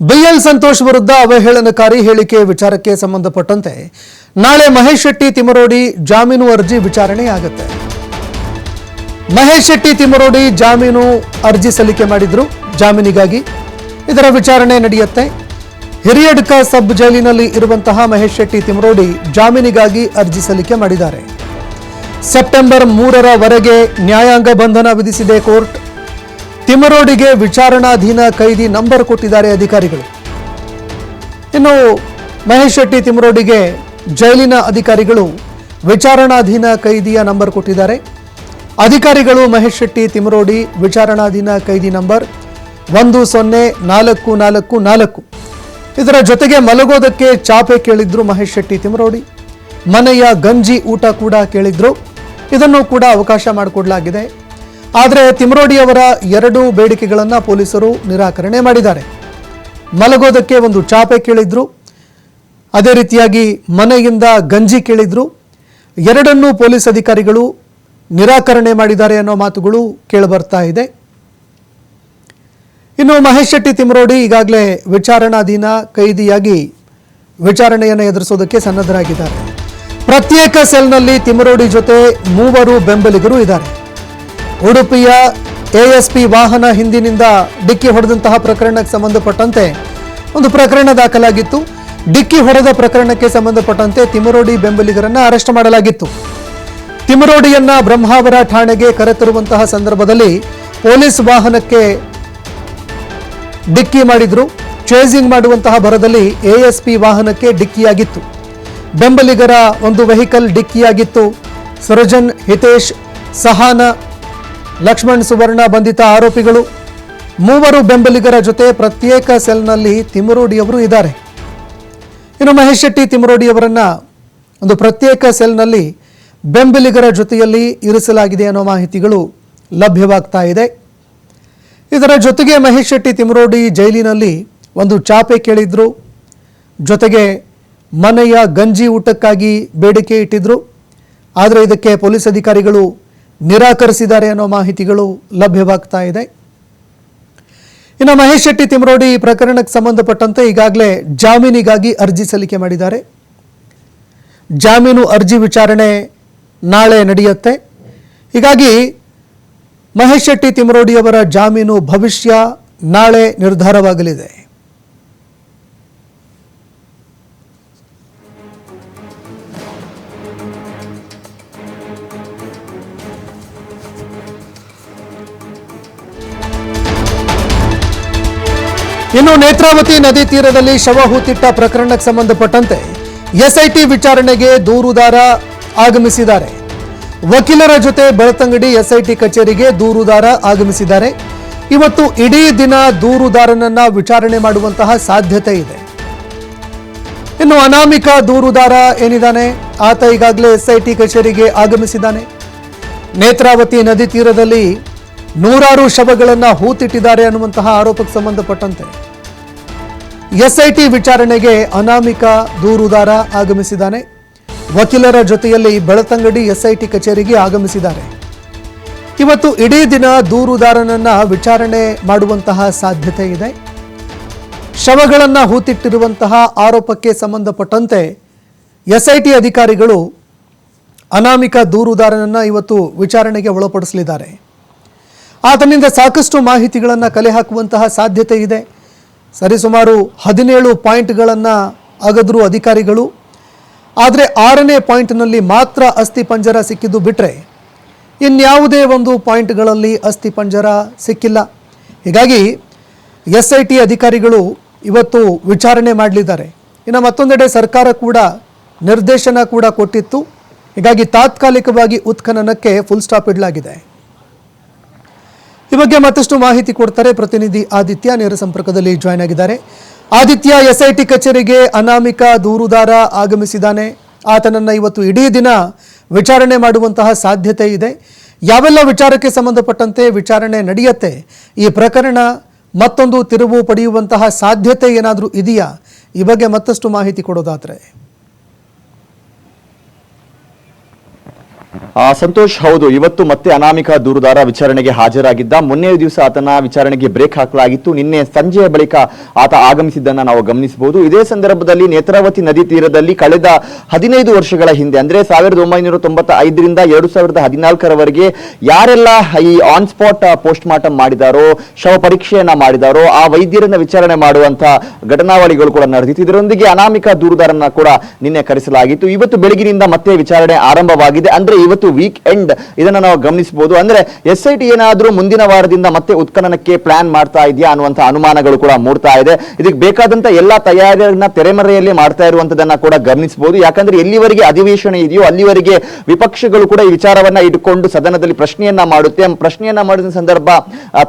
B L Santosh ವಿರುದ್ಧ ಅವಹೇಳನಕಾರಿ ಹೇಳಿಕೆ ವಿಚಾರಕ್ಕೆ ಸಂಬಂಧಪಟ್ಟಂತೆ ನಾಳೆ ಮಹೇಶ್ ಶೆಟ್ಟಿ ತಿಮರೋಡಿ ಜಾಮೀನು ಅರ್ಜಿ ವಿಚಾರಣೆಯಾಗುತ್ತೆ ಮಹೇಶ್ ಶೆಟ್ಟಿ ತಿಮರೋಡಿ ಜಾಮೀನು ಅರ್ಜಿ ಸಲ್ಲಿಕೆ ಮಾಡಿದ್ರು. ಜಾಮೀನಿಗಾಗಿ ಇದರ ವಿಚಾರಣೆ ನಡೆಯುತ್ತೆ. ಹಿರಿಯಡ್ಕ ಸಬ್ ಜೈಲಿನಲ್ಲಿ ಇರುವಂತಹ ಮಹೇಶ್ ಶೆಟ್ಟಿ ತಿಮರೋಡಿ ಜಾಮೀನಿಗಾಗಿ ಅರ್ಜಿ ಸಲ್ಲಿಕೆ ಮಾಡಿದ್ದಾರೆ. ಸೆಪ್ಟೆಂಬರ್ ಮೂರರವರೆಗೆ ನ್ಯಾಯಾಂಗ ಬಂಧನ ವಿಧಿಸಿದೆ ಕೋರ್ಟ್. ತಿಮರೋಡಿಗೆ ವಿಚಾರಣಾಧೀನ ಕೈದಿ ನಂಬರ್ ಕೊಟ್ಟಿದ್ದಾರೆ ಅಧಿಕಾರಿಗಳು. ಇನ್ನು ಮಹೇಶ್ ಶೆಟ್ಟಿ ತಿಮರೋಡಿಗೆ ಜೈಲಿನ ಅಧಿಕಾರಿಗಳು ವಿಚಾರಣಾಧೀನ ಕೈದಿಯ ನಂಬರ್ ಕೊಟ್ಟಿದ್ದಾರೆ. ಅಧಿಕಾರಿಗಳು ಮಹೇಶ್ ಶೆಟ್ಟಿ ತಿಮರೋಡಿ ವಿಚಾರಣಾಧೀನ ಕೈದಿ ನಂಬರ್ ಒಂದು ಸೊನ್ನೆ ನಾಲ್ಕು ನಾಲ್ಕು ನಾಲ್ಕು. ಇದರ ಜೊತೆಗೆ ಮಲಗೋದಕ್ಕೆ ಚಾಪೆ ಕೇಳಿದ್ರು ಮಹೇಶ್ ಶೆಟ್ಟಿ ತಿಮರೋಡಿ. ಮನೆಯ ಗಂಜಿ ಊಟ ಕೂಡ ಕೇಳಿದ್ರು. ಇದನ್ನು ಕೂಡ ಅವಕಾಶ ಮಾಡಿಕೊಡಲಾಗಿದೆ. ಆದರೆ ತಿಮರೋಡಿ ಅವರ ಎರಡು ಬೇಡಿಕೆಗಳನ್ನು ಪೊಲೀಸರು ನಿರಾಕರಣೆ ಮಾಡಿದ್ದಾರೆ. ಮಲಗೋದಕ್ಕೆ ಒಂದು ಚಾಪೆ ಕೇಳಿದ್ರು. ಅದೇ ರೀತಿಯಾಗಿ ಮನೆಯಿಂದ ಗಂಜಿ ಕೇಳಿದ್ರು. ಎರಡನ್ನೂ ಪೊಲೀಸ್ ಅಧಿಕಾರಿಗಳು ನಿರಾಕರಣೆ ಮಾಡಿದ್ದಾರೆ ಅನ್ನೋ ಮಾತುಗಳು ಕೇಳಿಬರ್ತಾ ಇದೆ. ಇನ್ನು ಮಹೇಶ್ ಶೆಟ್ಟಿ ತಿಮರೋಡಿ ಈಗಾಗಲೇ ವಿಚಾರಣಾಧೀನ ಕೈದಿಯಾಗಿ ವಿಚಾರಣೆಯನ್ನು ಎದುರಿಸೋದಕ್ಕೆ ಸನ್ನದ್ಧರಾಗಿದ್ದಾರೆ. ಪ್ರತ್ಯೇಕ ಸೆಲ್ನಲ್ಲಿ ತಿಮರೋಡಿ ಜೊತೆ ಮೂವರು ಬೆಂಬಲಿಗರು ಇದ್ದಾರೆ. ಉಡುಪಿಯ ಎಎಸ್ಪಿ ವಾಹನ ಹಿಂದಿನಿಂದ ಡಿಕ್ಕಿ ಹೊಡೆದಂತಹ ಪ್ರಕರಣಕ್ಕೆ ಸಂಬಂಧಪಟ್ಟಂತೆ ಒಂದು ಪ್ರಕರಣ ದಾಖಲಾಗಿತ್ತು. ಡಿಕ್ಕಿ ಹೊಡೆದ ಪ್ರಕರಣಕ್ಕೆ ಸಂಬಂಧಪಟ್ಟಂತೆ ತಿಮರೋಡಿ ಬೆಂಬಲಿಗರನ್ನ ಅರೆಸ್ಟ್ ಮಾಡಲಾಗಿತ್ತು. ತಿಮರೋಡಿಯನ್ನ ಬ್ರಹ್ಮಾವರ ಠಾಣೆಗೆ ಕರೆತರುವಂತಹ ಸಂದರ್ಭದಲ್ಲಿ ಪೊಲೀಸ್ ವಾಹನಕ್ಕೆ ಡಿಕ್ಕಿ ಮಾಡಿದ್ರು. ಚೇಸಿಂಗ್ ಮಾಡುವಂತಹ ಭರದಲ್ಲಿ ಎಎಸ್ಪಿ ವಾಹನಕ್ಕೆ ಡಿಕ್ಕಿಯಾಗಿತ್ತು. ಬೆಂಬಲಿಗರ ಒಂದು ವೆಹಿಕಲ್ ಡಿಕ್ಕಿಯಾಗಿತ್ತು. ಸೃಜನ್ ಹಿತೇಶ್ ಸಹಾನ ಲಕ್ಷ್ಮಣ್ ಸುವರ್ಣ ಬಂಧಿತ ಆರೋಪಿಗಳು. ಮೂವರು ಬೆಂಬಲಿಗರ ಜೊತೆ ಪ್ರತ್ಯೇಕ ಸೆಲ್ನಲ್ಲಿ ತಿಮರೋಡಿಯವರು ಇದ್ದಾರೆ. ಇನ್ನು ಮಹೇಶ್ ಶೆಟ್ಟಿ ತಿಮರೋಡಿಯವರನ್ನ ಒಂದು ಪ್ರತ್ಯೇಕ ಸೆಲ್ನಲ್ಲಿ ಬೆಂಬಲಿಗರ ಜೊತೆಯಲ್ಲಿ ಇರಿಸಲಾಗಿದೆ ಅನ್ನೋ ಮಾಹಿತಿಗಳು ಲಭ್ಯವಾಗ್ತಾ ಇದೆ. ಇದರ ಜೊತೆಗೆ ಮಹೇಶ್ ಶೆಟ್ಟಿ ತಿಮರೋಡಿ ಜೈಲಿನಲ್ಲಿ ಒಂದು ಚಾಪೆ ಕೇಳಿದ್ರು. ಜೊತೆಗೆ ಮನೆಯ ಗಂಜಿ ಊಟಕ್ಕಾಗಿ ಬೇಡಿಕೆ ಇಟ್ಟಿದ್ರು. ಆದರೆ ಇದಕ್ಕೆ ಪೊಲೀಸ್ ಅಧಿಕಾರಿಗಳು ನಿರಾಕರಿಸಿದ್ದಾರೆ ಅನ್ನೋ ಮಾಹಿತಿಗಳು ಲಭ್ಯವಾಗ್ತಾ ಇದೆ. ಇನ್ನು ಮಹೇಶ್ ಶೆಟ್ಟಿ ತಿಮರೋಡಿ ಪ್ರಕರಣಕ್ಕೆ ಸಂಬಂಧಪಟ್ಟಂತೆ ಈಗಾಗಲೇ ಜಾಮೀನಿಗಾಗಿ ಅರ್ಜಿ ಸಲ್ಲಿಕೆ ಮಾಡಿದ್ದಾರೆ. ಜಾಮೀನು ಅರ್ಜಿ ವಿಚಾರಣೆ ನಾಳೆ ನಡೆಯುತ್ತೆ. ಹೀಗಾಗಿ ಮಹೇಶ್ ಶೆಟ್ಟಿ ತಿಮರೋಡಿಯವರ ಜಾಮೀನು ಭವಿಷ್ಯ ನಾಳೆ ನಿರ್ಧಾರವಾಗಲಿದೆ. ಇನ್ನು ನೇತ್ರಾವತಿ ನದಿ ತೀರದಲ್ಲಿ ಶವ ಹೂತಿಟ್ಟ ಪ್ರಕರಣಕ್ಕೆ ಸಂಬಂಧಪಟ್ಟಂತೆ ಎಸ್ಐಟಿ ವಿಚಾರಣೆಗೆ ದೂರುದಾರ ಆಗಮಿಸಿದ್ದಾರೆ. ವಕೀಲರ ಜೊತೆ ಬೆಳತಂಗಡಿ ಎಸ್ಐಟಿ ಕಚೇರಿಗೆ ದೂರುದಾರ ಆಗಮಿಸಿದ್ದಾರೆ. ಇವತ್ತು ಇಡೀ ದಿನ ದೂರುದಾರನನ್ನ ವಿಚಾರಣೆ ಮಾಡುವಂತಹ ಸಾಧ್ಯತೆ ಇದೆ. ಇನ್ನು ಅನಾಮಿಕ ದೂರುದಾರ ಏನಿದ್ದಾನೆ? ಆತ ಈಗಾಗಲೇ ಎಸ್ಐಟಿ ಕಚೇರಿಗೆ ಆಗಮಿಸಿದ್ದಾನೆ. ನೇತ್ರಾವತಿ ನದಿ ತೀರದಲ್ಲಿ ನೂರಾರು ಶವಗಳನ್ನು ಹೂತಿಟ್ಟಿದ್ದಾರೆ ಅನ್ನುವಂತಹ ಆರೋಪಕ್ಕೆ ಸಂಬಂಧಪಟ್ಟಂತೆ. ಎಸ್ಐಟಿ ವಿಚಾರಣೆಗೆ ಅನಾಮಿಕ ದೂರುದಾರ ಆಗಮಿಸಿದ್ದಾನೆ. ವಕೀಲರ ಜೊತೆಯಲ್ಲಿ ಬೆಳತಂಗಡಿ ಎಸ್ಐಟಿ ಕಚೇರಿಗೆ ಆಗಮಿಸಿದ್ದಾರೆ. ಇವತ್ತು ಇಡೀ ದಿನ ದೂರುದಾರನನ್ನ ವಿಚಾರಣೆ ಮಾಡುವಂತಹ ಸಾಧ್ಯತೆ ಇದೆ. ಶವಗಳನ್ನು ಹೂತಿಟ್ಟಿರುವಂತಹ ಆರೋಪಕ್ಕೆ ಸಂಬಂಧಪಟ್ಟಂತೆ ಎಸ್ಐಟಿ ಅಧಿಕಾರಿಗಳು ಅನಾಮಿಕ ದೂರುದಾರನನ್ನ ಇವತ್ತು ವಿಚಾರಣೆಗೆ ಒಳಪಡಿಸಲಿದ್ದಾರೆ. ಆತನಿಂದ ಸಾಕಷ್ಟು ಮಾಹಿತಿಗಳನ್ನು ಕಲೆ ಹಾಕುವಂತಹ ಸಾಧ್ಯತೆ ಇದೆ. ಸರಿಸುಮಾರು ಹದಿನೇಳು ಪಾಯಿಂಟ್ಗಳನ್ನು ಅಗದ್ರು ಅಧಿಕಾರಿಗಳು. ಆದರೆ ಆರನೇ ಪಾಯಿಂಟ್ನಲ್ಲಿ ಮಾತ್ರ ಅಸ್ಥಿ ಪಂಜರ ಸಿಕ್ಕಿದ್ದು ಬಿಟ್ಟರೆ ಇನ್ಯಾವುದೇ ಒಂದು ಪಾಯಿಂಟ್ಗಳಲ್ಲಿ ಅಸ್ಥಿ ಪಂಜರ ಸಿಕ್ಕಿಲ್ಲ. ಹೀಗಾಗಿ ಎಸ್ ಐ ಟಿ ಅಧಿಕಾರಿಗಳು ಇವತ್ತು ವಿಚಾರಣೆ ಮಾಡಲಿದ್ದಾರೆ. ಇನ್ನು ಮತ್ತೊಂದೆಡೆ ಸರ್ಕಾರ ಕೂಡ ನಿರ್ದೇಶನ ಕೂಡ ಕೊಟ್ಟಿತ್ತು. ಹೀಗಾಗಿ ತಾತ್ಕಾಲಿಕವಾಗಿ ಉತ್ಖನನಕ್ಕೆ ಫುಲ್ ಸ್ಟಾಪ್ ಇಡಲಾಗಿದೆ. ಈ ಬಗ್ಗೆ ಮತ್ತಷ್ಟು ಮಾಹಿತಿ ಕೊಡ್ತಾರೆ ಪ್ರತಿನಿಧಿ ಆದಿತ್ಯ. ನೇರ ಸಂಪರ್ಕದಲ್ಲಿ ಜಾಯ್ನ್ ಆಗಿದ್ದಾರೆ. ಆದಿತ್ಯ ಎಸ್ಐಟಿ ಕಚೇರಿಗೆ ಅನಾಮಿಕ ದೂರುದಾರ ಆಗಮಿಸಿದ್ದಾನೆ. ಆತನನ್ನ ಇವತ್ತು ಇಡೀ ದಿನ ವಿಚಾರಣೆ ಮಾಡುವಂತಹ ಸಾಧ್ಯತೆ ಇದೆ. ಯಾವೆಲ್ಲ ವಿಚಾರಕ್ಕೆ ಸಂಬಂಧಪಟ್ಟಂತೆ ವಿಚಾರಣೆ ನಡೆಯುತ್ತೆ, ಈ ಪ್ರಕರಣ ಮತ್ತೊಂದು ತಿರುವು ಪಡೆಯುವಂತಹ ಸಾಧ್ಯತೆ ಏನಾದರೂ ಇದೆಯಾ? ಈ ಬಗ್ಗೆ ಮತ್ತಷ್ಟು ಮಾಹಿತಿ ಕೊಡೋದಾದ್ರೆ. ಸಂತೋಷ್, ಹೌದು. ಇವತ್ತು ಮತ್ತೆ ಅನಾಮಿಕ ದೂರುದಾರ ವಿಚಾರಣೆಗೆ ಹಾಜರಾಗಿದ್ದ ಮೊನ್ನೆ ದಿವಸ ಆತನ ವಿಚಾರಣೆಗೆ ಬ್ರೇಕ್ ಹಾಕಲಾಗಿತ್ತು. ನಿನ್ನೆ ಸಂಜೆಯ ಬಳಿಕ ಆತ ಆಗಮಿಸಿದ್ದನ್ನ ನಾವು ಗಮನಿಸಬಹುದು. ಇದೇ ಸಂದರ್ಭದಲ್ಲಿ ನೇತ್ರಾವತಿ ನದಿ ತೀರದಲ್ಲಿ ಕಳೆದ ಹದಿನೈದು ವರ್ಷಗಳ ಹಿಂದೆ, ಅಂದ್ರೆ ಸಾವಿರದ ಒಂಬೈನೂರ ತೊಂಬತ್ತ ಐದರಿಂದ ಎರಡು ಸಾವಿರದ ಹದಿನಾಲ್ಕರವರೆಗೆ ಯಾರೆಲ್ಲ ಈ ಆನ್ ಸ್ಪಾಟ್ ಪೋಸ್ಟ್ ಮಾರ್ಟಮ್ ಮಾಡಿದಾರೋ, ಶವ ಪರೀಕ್ಷೆಯನ್ನ ಮಾಡಿದಾರೋ, ಆ ವೈದ್ಯರನ್ನ ವಿಚಾರಣೆ ಮಾಡುವಂತ ಘಟನಾವಳಿಗಳು ಕೂಡ ನಡೆದಿತ್ತು. ಇದರೊಂದಿಗೆ ಅನಾಮಿಕ ದೂರುದಾರನ್ನ ಕೂಡ ನಿನ್ನೆ ಕರೆಸಲಾಗಿತ್ತು. ಇವತ್ತು ಬೆಳಗಿನಿಂದ ಮತ್ತೆ ವಿಚಾರಣೆ ಆರಂಭವಾಗಿದೆ. ಅಂದ್ರೆ ಇವತ್ತು ವೀಕ್ ಎಂಡ್ ಇದನ್ನ ನಾವು ಗಮನಿಸಬಹುದು. ಅಂದ್ರೆ ಎಸ್ ಐ ಟಿ ಏನಾದ್ರೂ ಮುಂದಿನ ವಾರದಿಂದ ಮತ್ತೆ ಉತ್ಖನನಕ್ಕೆ ಪ್ಲಾನ್ ಮಾಡ್ತಾ ಇದೆಯಾ ಅನ್ನುವಂತ ಅನುಮಾನಗಳು ಕೂಡ ಮೂಡ್ತಾ ಇದೆ. ಇದಕ್ಕೆ ಬೇಕಾದಂತಹ ಎಲ್ಲಾ ತಯಾರಿಯನ್ನ ತೆರೆಮರೆಯಲ್ಲಿ ಮಾಡ್ತಾ ಇರುವಂತದನ್ನ ಕೂಡ ಗಮನಿಸಬಹುದು. ಯಾಕಂದ್ರೆ ಎಲ್ಲಿವರೆಗೆ ಅಧಿವೇಶನ ಇದೆಯೋ ಅಲ್ಲಿವರೆಗೆ ವಿಪಕ್ಷಗಳು ಕೂಡ ಈ ವಿಚಾರವನ್ನ ಇಟ್ಟುಕೊಂಡು ಸದನದಲ್ಲಿ ಪ್ರಶ್ನೆಯನ್ನ ಮಾಡುತ್ತೆ. ಪ್ರಶ್ನೆಯನ್ನ ಮಾಡಿದ ಸಂದರ್ಭ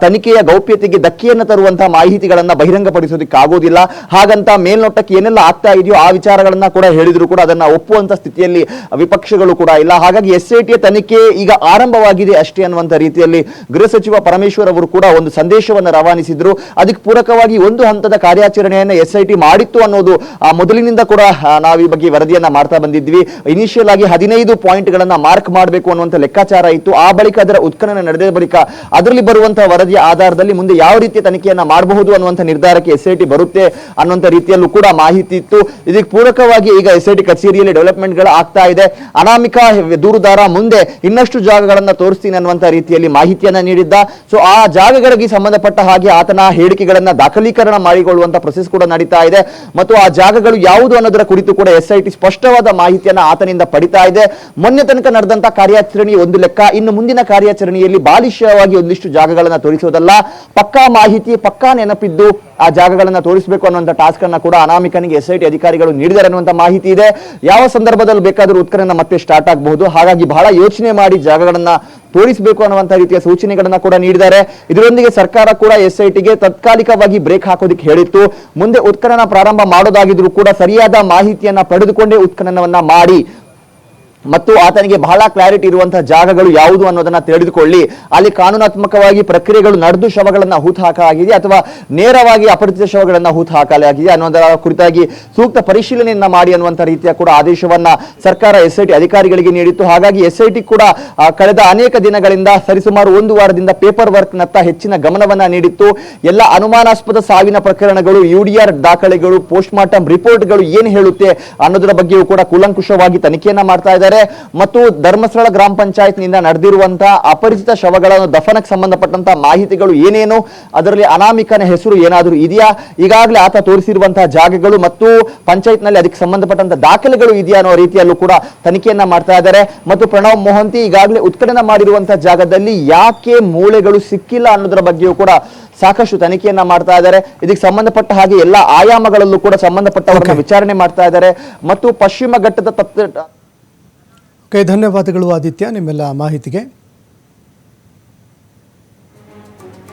ತನಿಖೆಯ ಗೌಪ್ಯತೆಗೆ ಧಕ್ಕೆಯನ್ನು ತರುವಂತಹ ಮಾಹಿತಿಗಳನ್ನ ಬಹಿರಂಗಪಡಿಸೋದಕ್ಕೆ ಆಗೋದಿಲ್ಲ ಹಾಗಂತ ಮೇಲ್ನೋಟಕ್ಕೆ ಏನೆಲ್ಲ ಆಗ್ತಾ ಇದೆಯೋ ಆ ವಿಚಾರಗಳನ್ನ ಕೂಡ ಹೇಳಿದ್ರು ಕೂಡ ಅದನ್ನ ಒಪ್ಪುವಂತ ಸ್ಥಿತಿಯಲ್ಲಿ ವಿಪಕ್ಷಗಳು ಕೂಡ ಇಲ್ಲ. ಹಾಗಾಗಿ ಎಸ್ ಐ ಟಿಯ ತನಿಖೆ ಈಗ ಆರಂಭವಾಗಿದೆ ಅಷ್ಟೇ ಅನ್ನುವಂತ ರೀತಿಯಲ್ಲಿ ಗೃಹ ಸಚಿವ ಪರಮೇಶ್ವರ್ ಅವರು ಕೂಡ ಒಂದು ಸಂದೇಶವನ್ನು ರವಾನಿಸಿದ್ರು. ಅದಕ್ಕೆ ಪೂರಕವಾಗಿ ಒಂದು ಹಂತದ ಕಾರ್ಯಾಚರಣೆಯನ್ನು ಎಸ್ಐಟಿ ಮಾಡಿತ್ತು ಅನ್ನೋದು ಮೊದಲಿನಿಂದ ಕೂಡ ನಾವು ಈ ಬಗ್ಗೆ ವರದಿಯನ್ನ ಮಾಡ್ತಾ ಬಂದಿದ್ವಿ. ಇನಿಷಿಯಲ್ ಆಗಿ ಹದಿನೈದು ಪಾಯಿಂಟ್ ಗಳನ್ನ ಮಾರ್ಕ್ ಮಾಡಬೇಕು ಅನ್ನುವಂತ ಲೆಕ್ಕಾಚಾರ ಇತ್ತು. ಆ ಬಳಿಕ ಅದರ ಉತ್ಖನನ ನಡೆದ ಬಳಿಕ ಅದರಲ್ಲಿ ಬರುವಂತಹ ವರದಿಯ ಆಧಾರದಲ್ಲಿ ಮುಂದೆ ಯಾವ ರೀತಿಯ ತನಿಖೆಯನ್ನ ಮಾಡಬಹುದು ಅನ್ನುವಂಥ ನಿರ್ಧಾರಕ್ಕೆ ಎಸ್ಐಟಿ ಬರುತ್ತೆ ಅನ್ನುವಂಥ ರೀತಿಯಲ್ಲೂ ಕೂಡ ಮಾಹಿತಿ ಇತ್ತು. ಇದಕ್ಕೆ ಪೂರಕವಾಗಿ ಈಗ ಎಸ್ಐಟಿ ಕಚೇರಿಯಲ್ಲಿ ಡೆವಲಪ್ಮೆಂಟ್ಗಳು ಆಗ್ತಾ ಇದೆ. ಅನಾಮಿಕ ದೂರುದಾರ ಮುಂದೆ ಇನ್ನಷ್ಟು ಜಾಗಗಳನ್ನ ತೋರಿಸ್ತೀನಿ ಅನ್ನುವಂತ ರೀತಿಯಲ್ಲಿ ಮಾಹಿತಿಯನ್ನ ನೀಡಿದ್ದ. ಸೊ ಆ ಜಾಗಗಳಿಗೆ ಸಂಬಂಧಪಟ್ಟ ಹಾಗೆ ಆತನ ಹೇಳಿಕೆಗಳನ್ನ ದಾಖಲೀಕರಣ ಮಾಡಿಕೊಳ್ಳುವಂತ ಪ್ರೊಸೆಸ್ ಕೂಡ ನಡೀತಾ ಇದೆ. ಮತ್ತು ಆ ಜಾಗಗಳು ಯಾವುದು ಅನ್ನೋದರ ಕುರಿತು ಕೂಡ ಎಸ್ ಸ್ಪಷ್ಟವಾದ ಮಾಹಿತಿಯನ್ನ ಆತನಿಂದ ಪಡಿತಾ ಇದೆ. ಮೊನ್ನೆ ತನಕ ನಡೆದಂತ ಕಾರ್ಯಾಚರಣೆ ಒಂದು ಲೆಕ್ಕ. ಇನ್ನು ಮುಂದಿನ ಕಾರ್ಯಾಚರಣೆಯಲ್ಲಿ ಬಾಲಿಷ್ಯವಾಗಿ ಒಂದಿಷ್ಟು ಜಾಗಗಳನ್ನ ತೋರಿಸೋದಲ್ಲ. ಪಕ್ಕಾ ಮಾಹಿತಿ, ಪಕ್ಕಾ ನೆನಪಿದ್ದು ಆ ಜಾಗಗಳನ್ನು ತೋರಿಸಬೇಕು ಅನ್ನುವಂಥ ಟಾಸ್ಕ್ ಅನ್ನ ಕೂಡ ಅನಾಮಿಕನಿಗೆ ಎಸ್ ಐ ಟಿ ಅಧಿಕಾರಿಗಳು ನೀಡಿದ್ದಾರೆ ಅನ್ನುವಂಥ ಮಾಹಿತಿ ಇದೆ. ಯಾವ ಸಂದರ್ಭದಲ್ಲಿ ಬೇಕಾದರೂ ಉತ್ಖನನ ಮತ್ತೆ ಸ್ಟಾರ್ಟ್ ಆಗಬಹುದು. ಹಾಗಾಗಿ ಬಹಳ ಯೋಚನೆ ಮಾಡಿ ಜಾಗಗಳನ್ನ ತೋರಿಸಬೇಕು ಅನ್ನುವಂಥ ರೀತಿಯ ಸೂಚನೆಗಳನ್ನ ಕೂಡ ನೀಡಿದ್ದಾರೆ. ಇದರೊಂದಿಗೆ ಸರ್ಕಾರ ಕೂಡ ಎಸ್ ಐ ಟಿಗೆ ತಾತ್ಕಾಲಿಕವಾಗಿ ಬ್ರೇಕ್ ಹಾಕೋದಕ್ಕೆ ಹೇಳಿತ್ತು. ಮುಂದೆ ಉತ್ಖನನ ಪ್ರಾರಂಭ ಮಾಡೋದಾಗಿದ್ರು ಕೂಡ ಸರಿಯಾದ ಮಾಹಿತಿಯನ್ನ ಪಡೆದುಕೊಂಡೇ ಉತ್ಖನನವನ್ನ ಮಾಡಿ ಮತ್ತು ಆತನಿಗೆ ಬಹಳ ಕ್ಲಾರಿಟಿ ಇರುವಂತಹ ಜಾಗಗಳು ಯಾವುದು ಅನ್ನೋದನ್ನ ತಿಳಿದುಕೊಳ್ಳಿ. ಅಲ್ಲಿ ಕಾನೂನಾತ್ಮಕವಾಗಿ ಪ್ರಕ್ರಿಯೆಗಳು ನಡೆದು ಶವಗಳನ್ನ ಹೂತು ಹಾಕಲಾಗಿದೆ ಅಥವಾ ನೇರವಾಗಿ ಅಪರಿಚಿತ ಶವಗಳನ್ನ ಹೂತು ಹಾಕಲಾಗಿದೆ ಅನ್ನೋದರ ಕುರಿತಾಗಿ ಸೂಕ್ತ ಪರಿಶೀಲನೆಯನ್ನ ಮಾಡಿ ಅನ್ನುವಂಥ ರೀತಿಯ ಕೂಡ ಆದೇಶವನ್ನ ಸರ್ಕಾರ ಎಸ್ಐಟಿ ಅಧಿಕಾರಿಗಳಿಗೆ ನೀಡಿತ್ತು. ಹಾಗಾಗಿ ಎಸ್ಐಟಿ ಕೂಡ ಕಳೆದ ಅನೇಕ ದಿನಗಳಿಂದ ಸರಿಸುಮಾರು ಒಂದು ವಾರದಿಂದ ಪೇಪರ್ ವರ್ಕ್ ನತ್ತ ಹೆಚ್ಚಿನ ಗಮನವನ್ನ ನೀಡಿತ್ತು. ಎಲ್ಲ ಅನುಮಾನಾಸ್ಪದ ಸಾವಿನ ಪ್ರಕರಣಗಳು ಯುಡಿಆರ್ ದಾಖಲೆಗಳು ಪೋಸ್ಟ್ ಮಾರ್ಟಮ್ ರಿಪೋರ್ಟ್ಗಳು ಏನು ಹೇಳುತ್ತೆ ಅನ್ನೋದರ ಬಗ್ಗೆಯೂ ಕೂಡ ಕೂಲಂಕುಷವಾಗಿ ತನಿಖೆಯನ್ನ ಮಾಡ್ತಾ ಇದ್ದಾರೆ. ಮತ್ತು ಧರ್ಮಸ್ಥಳ ಗ್ರಾಮ ಪಂಚಾಯತ್ನಿಂದ ನಡೆದಿರುವಂತಹ ಅಪರಿಚಿತ ಶವಗಳನ್ನು ದಫನಕ್ಕೆ ಸಂಬಂಧಪಟ್ಟಂತಹ ಮಾಹಿತಿಗಳು ಏನೇನು ಅದರಲ್ಲಿ ಅನಾಮಿಕನ ಹೆಸರು ಏನಾದರೂ ಇದೆಯಾ? ಈಗಾಗಲೇ ಆತ ತೋರಿಸಿರುವಂತಹ ಜಾಗಗಳು ಮತ್ತು ಪಂಚಾಯತ್ನಲ್ಲಿ ಅದಕ್ಕೆ ಸಂಬಂಧಪಟ್ಟಂತಹ ದಾಖಲೆಗಳು ಇದೆಯಾ ಅನ್ನೋ ರೀತಿಯಲ್ಲೂ ಕೂಡ ತನಿಖೆಯನ್ನ ಮಾಡ್ತಾ ಇದ್ದಾರೆ. ಮತ್ತು ಪ್ರಣವ್ ಮೊಹಂತಿ ಈಗಾಗಲೇ ಉತ್ಖನನ ಮಾಡಿರುವಂತಹ ಜಾಗದಲ್ಲಿ ಯಾಕೆ ಮೂಳೆಗಳು ಸಿಕ್ಕಿಲ್ಲ ಅನ್ನೋದರ ಬಗ್ಗೆಯೂ ಕೂಡ ಸಾಕಷ್ಟು ತನಿಖೆಯನ್ನ ಮಾಡ್ತಾ ಇದ್ದಾರೆ. ಇದಕ್ಕೆ ಸಂಬಂಧಪಟ್ಟ ಹಾಗೆ ಎಲ್ಲ ಆಯಾಮಗಳಲ್ಲೂ ಕೂಡ ಸಂಬಂಧಪಟ್ಟವರನ್ನ ವಿಚಾರಣೆ ಮಾಡ್ತಾ ಇದ್ದಾರೆ. ಮತ್ತು ಪಶ್ಚಿಮ ಘಟ್ಟದ ತತ್ವ ಓಕೆ ಧನ್ಯವಾದಗಳು ಆದಿತ್ಯ ನಿಮ್ಮೆಲ್ಲ ಮಾಹಿತಿಗೆ.